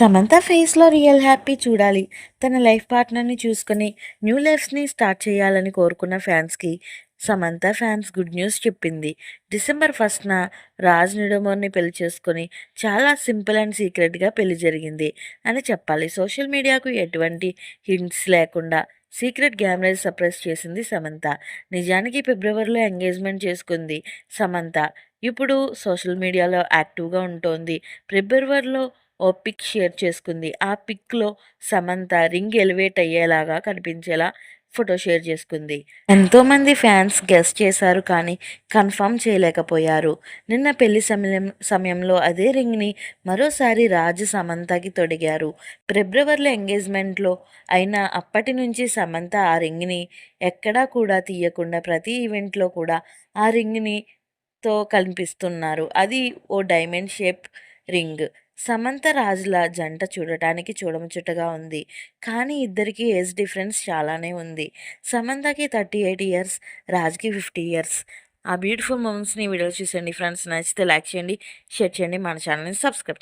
సమంత ఫేస్లో real happy చూడాలి. తన లైఫ్ పార్ట్నర్ని చూసుకొని న్యూ లైఫ్ని స్టార్ట్ చేయాలని కోరుకున్న ఫ్యాన్స్కి సమంత ఫ్యాన్స్ గుడ్ న్యూస్ చెప్పింది. డిసెంబర్ ఫస్ట్న రాజ్ నిడమోర్ని పెళ్ళి చేసుకొని చాలా సింపుల్ అండ్ సీక్రెట్గా పెళ్ళి జరిగింది అని చెప్పాలి. సోషల్ మీడియాకు ఎటువంటి హింట్స్ లేకుండా సీక్రెట్ గ్యామరేజ్ సర్ప్రైజ్ చేసింది సమంత. నిజానికి ఫిబ్రవరిలో ఎంగేజ్మెంట్ చేసుకుంది సమంత. ఇప్పుడు సోషల్ మీడియాలో యాక్టివ్గా ఉంటోంది. ఫిబ్రవరిలో ఓ పిక్ షేర్ చేసుకుంది. ఆ పిక్లో సమంత రింగ్ ఎలివేట్ అయ్యేలాగా కనిపించేలా ఫోటో షేర్ చేసుకుంది. ఎంతోమంది ఫ్యాన్స్ గెస్ట్ చేశారు కానీ కన్ఫర్మ్ చేయలేకపోయారు. నిన్న పెళ్ళి సమయం సమయంలో అదే రింగ్ని మరోసారి రాజు సమంతకి తొడిగారు. ఫిబ్రవరిలో ఎంగేజ్మెంట్లో అయినా అప్పటి నుంచి సమంత ఆ రింగ్ని ఎక్కడా కూడా తీయకుండా ప్రతి ఈవెంట్లో కూడా ఆ రింగ్ని తో కనిపిస్తున్నారు. అది ఓ డైమండ్ షేప్ రింగ్. సమంత రాజుల జంట చూడటానికి చూడముచ్చటగా ఉంది. కానీ ఇద్దరికి ఏజ్ డిఫరెన్స్ చాలానే ఉంది. సమంతకి థర్టీ ఎయిట్ ఇయర్స్ రాజ్కి ఫిఫ్టీ ఇయర్స్. ఆ బ్యూటిఫుల్ మూమెంట్స్ని వీడియో చూసండి ఫ్రెండ్స్. నచ్చితే లైక్ చేయండి షేర్ చేయండి మన ఛానల్ని సబ్స్క్రైబ్ చేయండి.